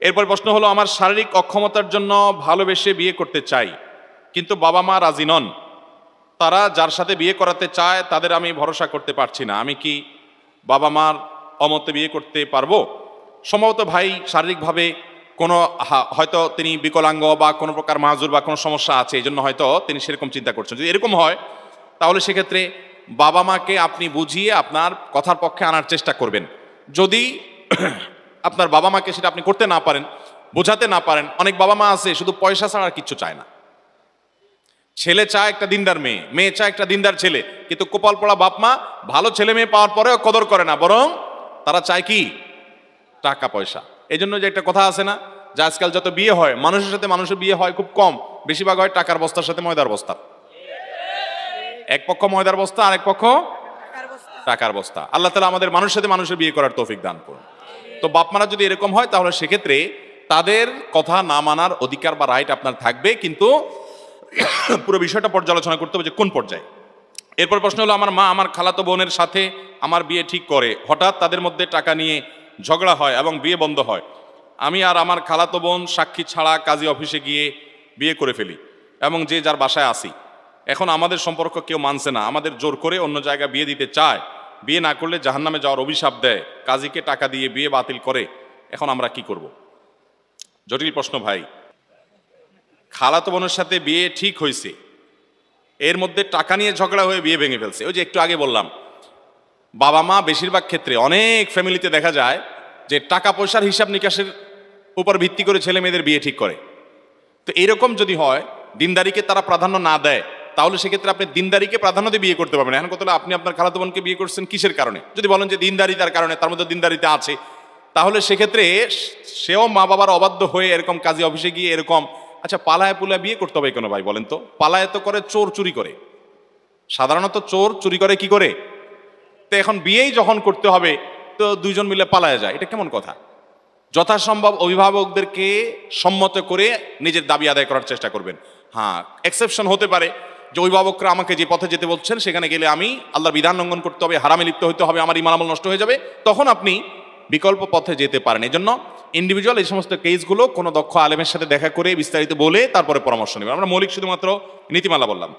এরপর প্রশ্ন হলো, আমার শারীরিক অক্ষমতার জন্য ভালোবেসে বিয়ে করতে চাই, কিন্তু বাবা মা রাজি নন। তারা যার সাথে বিয়ে করাতে চায়, তাদের আমি ভরসা করতে পারছি না। আমি কি বাবা মার অমতে বিয়ে করতে পারব? সম্ভবত ভাই, শারীরিকভাবে কোনো হয়তো তিনি বিকলাঙ্গ বা কোনো প্রকার মাজুর বা কোনো সমস্যা আছে এই জন্য হয়তো তিনি সেরকম চিন্তা করছেন। যদি এরকম হয়, তাহলে সেক্ষেত্রে বাবা মাকে আপনি বুঝিয়ে আপনার কথার পক্ষে আনার চেষ্টা করবেন। যদি আপনার বাবা মাকে সেটা আপনি করতে না পারেন, বোঝাতে না পারেন, অনেক বাবা মা আছে, শুধু পয়সা ছাড়া আর কিচ্ছু চায় না। ছেলে চায় একটা দিনদার মেয়ে মেয়ে চায় একটা দিনদার ছেলে, কিন্তু কোপাল পড়া বাপ মা ভালো ছেলে মেয়ে পাওয়ার পরেও কদর করে না, বরং তারা চায় কি? টাকা, পয়সা। এই জন্য যে একটা কথা আছে না, যে আজকাল যত বিয়ে হয়, মানুষের সাথে মানুষের বিয়ে হয় খুব কম, বেশিরভাগ হয় টাকার বস্তার সাথে ময়দার বস্তা। এক পক্ষ ময়দার বস্তা, আরেক পক্ষ টাকার বস্তা। আল্লাহ তালা আমাদের মানুষের সাথে মানুষের বিয়ে করার তৌফিক দান করুন। তো বাপ মারা যদি এরকম হয়, তাহলে সেক্ষেত্রে তাদের কথা না মানার অধিকার বা রাইট আপনার থাকবে, কিন্তু পুরো বিষয়টা পর্যালোচনা করতে হবে যে কোন পর্যায়ে। এরপর প্রশ্ন হলো, আমার মা, আমার খালাতো বোনের সাথে আমার বিয়ে ঠিক করে, হঠাৎ তাদের মধ্যে টাকা নিয়ে ঝগড়া হয় এবং বিয়ে বন্ধ হয়। আমি আর আমার খালাতো বোন সাক্ষী ছাড়া কাজী অফিসে গিয়ে বিয়ে করে ফেলি এবং যে যার বাসায় আসি। এখন আমাদের সম্পর্ক কেউ মানছে না, আমাদের জোর করে অন্য জায়গায় বিয়ে দিতে চায় বিয়ে না করলে জাহান্নামে যাওয়ার অভিশাপ দেয়। কাজীকে টাকা দিয়ে বিয়ে বাতিল করে। এখন আমরা কি করব? জটিল প্রশ্ন ভাই। খালাতো বোনের সাথে বিয়ে ঠিক হয়েছে। এর মধ্যে টাকা নিয়ে ঝগড়া হয়ে বিয়ে ভেঙে ফেলছে। ওই যে একটু আগে বললাম। বাবা মা বেশিরভাগ ক্ষেত্রে অনেক ফ্যামিলিতে দেখা যায় যে টাকা পয়সার হিসাব নিকাশের উপর ভিত্তি করে ছেলে মেয়েদের বিয়ে ঠিক করে। তো এরকম যদি হয়, দিনদারিকে তারা প্রাধান্য না দেয় তাহলে সেক্ষেত্রে আপনি দিনদারিকে প্রাধান্য দিয়ে বিয়ে করতে পারবেন। এখন হলো আপনি আপনার খালাতো বোনকে বিয়ে করছেন কিসের কারণে? যদি বলেন যে দিনদারিতার কারণে, তার মধ্যে দিনদারিতে আছে, তাহলে সেক্ষেত্রে সেও মা বাবার অবাধ্য হয়ে এরকম কাজী অফিসে গিয়ে এরকম আচ্ছা পালায় পুলায় বিয়ে করতে হবে কেন ভাই বলেন তো? পালায় তো করে, চোর চুরি করে। সাধারণত চোর চুরি করে কি করে? তো এখন বিয়েই যখন করতে হবে, তো দুইজন মিলে পালায় যায়। এটা কেমন কথা? যথাসম্ভব অভিভাবকদেরকে সম্মত করে নিজের দাবি আদায় করার চেষ্টা করবেন। হ্যাঁ এক্সেপশন হতে পারে যে অভিভাবকরা আমাকে যে পথে যেতে বলছেন, সেখানে গেলে আমি আল্লাহর বিধান লঙ্ঘন করতে হবে, হারামে লিপ্ত হতে হবে, আমার ইমানামল নষ্ট হয়ে যাবে, তখন আপনি বিকল্প পথে যেতে পারেন। এই জন্য ইন্ডিভিজুয়াল এই সমস্ত কেসগুলো কোনো দক্ষ আলেমের সাথে দেখা করে বিস্তারিত বলে তারপরে পরামর্শ নেবেন। আমরা মৌলিক শুধুমাত্র নীতিমালা বললাম।